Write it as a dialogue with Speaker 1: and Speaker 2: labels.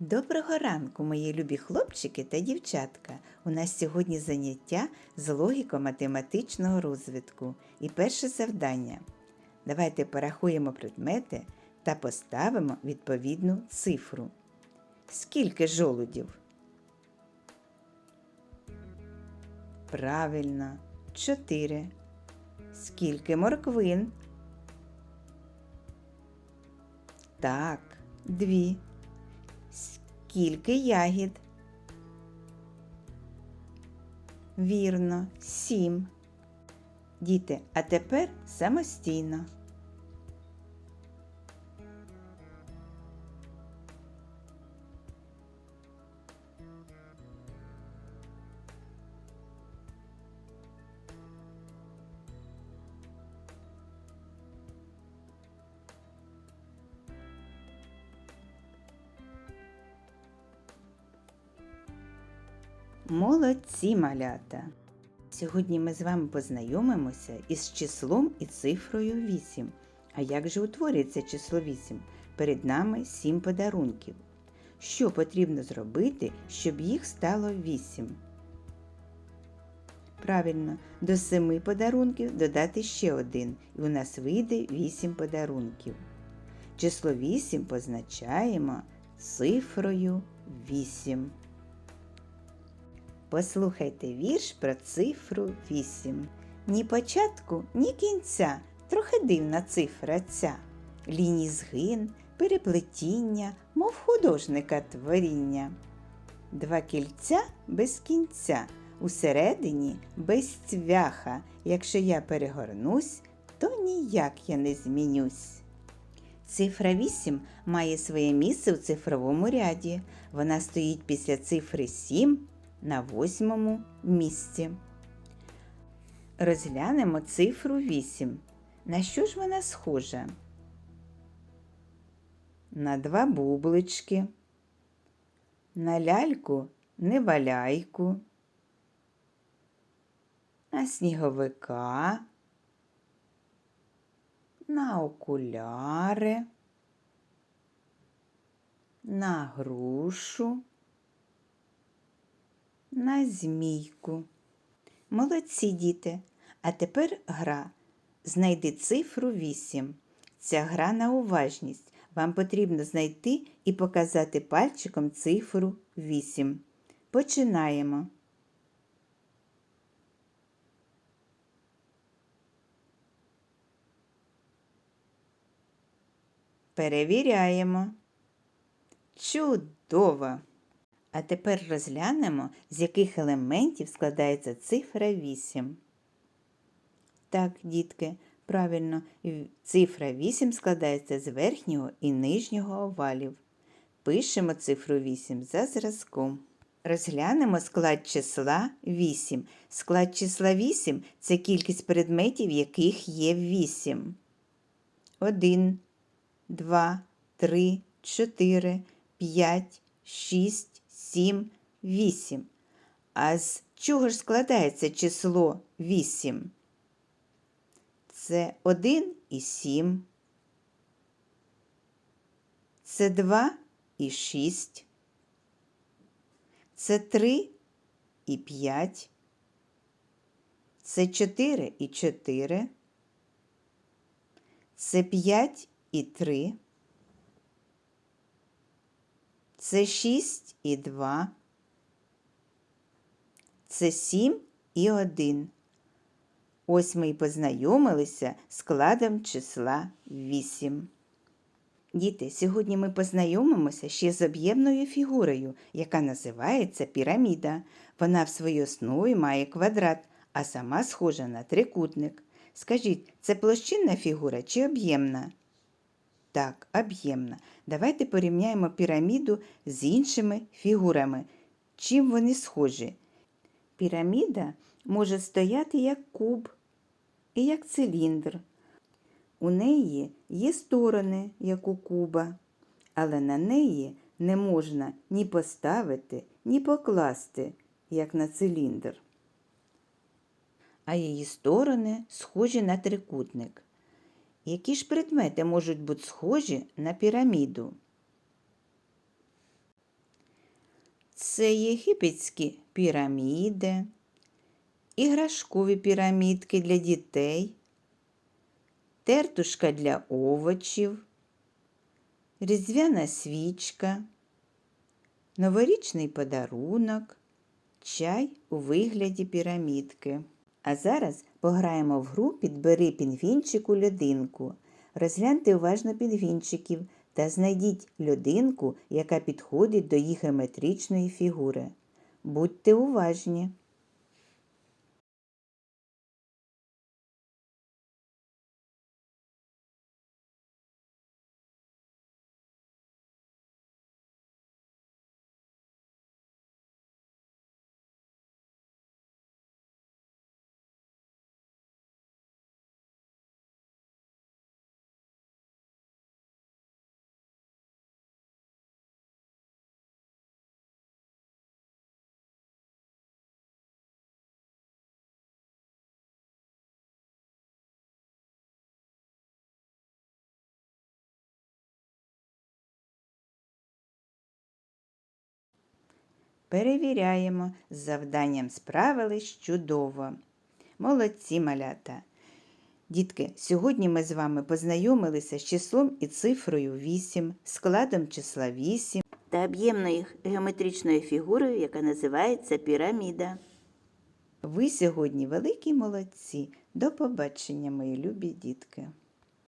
Speaker 1: Доброго ранку, мої любі хлопчики та дівчатка. У нас сьогодні заняття з логіко-математичного розвитку. І перше завдання. Давайте порахуємо предмети та поставимо відповідну цифру. Скільки жолудів? Правильно, чотири. Скільки морквин? Так, дві. Скільки ягід? Вірно, сім. Діти, а тепер самостійно. Молодці малята! Сьогодні ми з вами познайомимося із числом і цифрою 8. А як же утворюється число 8? Перед нами 7 подарунків. Що потрібно зробити, щоб їх стало 8? Правильно, до 7 подарунків додати ще один, і у нас вийде 8 подарунків. Число 8 позначаємо цифрою 8. Послухайте вірш про цифру 8. Ні початку, ні кінця, трохи дивна цифра ця. Ліній згин, переплетіння, мов художника творіння. Два кільця без кінця, усередині без цвяха. Якщо я перегорнусь, то ніяк я не змінюсь. Цифра 8 має своє місце в цифровому ряді. Вона стоїть після цифри 7 на восьмому місці. Розглянемо цифру 8. На що ж вона схожа? На два бублички, на ляльку неваляйку, на сніговика, на окуляри, на грушу на змійку. Молодці діти. А тепер гра. Знайди цифру 8. Ця гра на уважність. Вам потрібно знайти і показати пальчиком цифру 8. Починаємо. Перевіряємо. Чудово! А тепер розглянемо, з яких елементів складається цифра 8. Так, дітки, правильно, цифра 8 складається з верхнього і нижнього овалів. Пишемо цифру 8 за зразком. Розглянемо склад числа 8. Склад числа 8 це кількість предметів, яких є 8. 1, 2, 3, 4, 5, 6, 7, 8. А з чого ж складається число 8? Це 1 і 7. Це 2 і 6. Це 3 і 5. Це 4 і 4. Це 5 і 3. Це 6 і 2. Це 7 і 1. Ось ми й познайомилися складом числа 8. Діти, сьогодні ми познайомимося ще з об'ємною фігурою, яка називається піраміда. Вона в своїй основі має квадрат, а сама схожа на трикутник. Скажіть, це площинна фігура чи об'ємна? Так, об'ємна. Давайте порівняємо піраміду з іншими фігурами. Чим вони схожі? Піраміда може стояти як куб і як циліндр. У неї є сторони, як у куба, але на неї не можна ні поставити, ні покласти, як на циліндр. А її сторони схожі на трикутник. Які ж предмети можуть бути схожі на піраміду? Це єгипетські піраміди, іграшкові пірамідки для дітей, тертушка для овочів, різдвяна свічка, новорічний подарунок, чай у вигляді пірамідки. А зараз пограємо в гру Підбери пінгвінчику людинку. Розгляньте уважно пінгвінчиків та знайдіть людинку, яка підходить до їх геометричної фігури. Будьте уважні. Перевіряємо. З завданням справились чудово. Молодці малята. Дітки, сьогодні ми з вами познайомилися з числом і цифрою 8, складом числа 8 та об'ємною геометричною фігурою, яка називається піраміда. Ви сьогодні великі молодці. До побачення, мої любі дітки.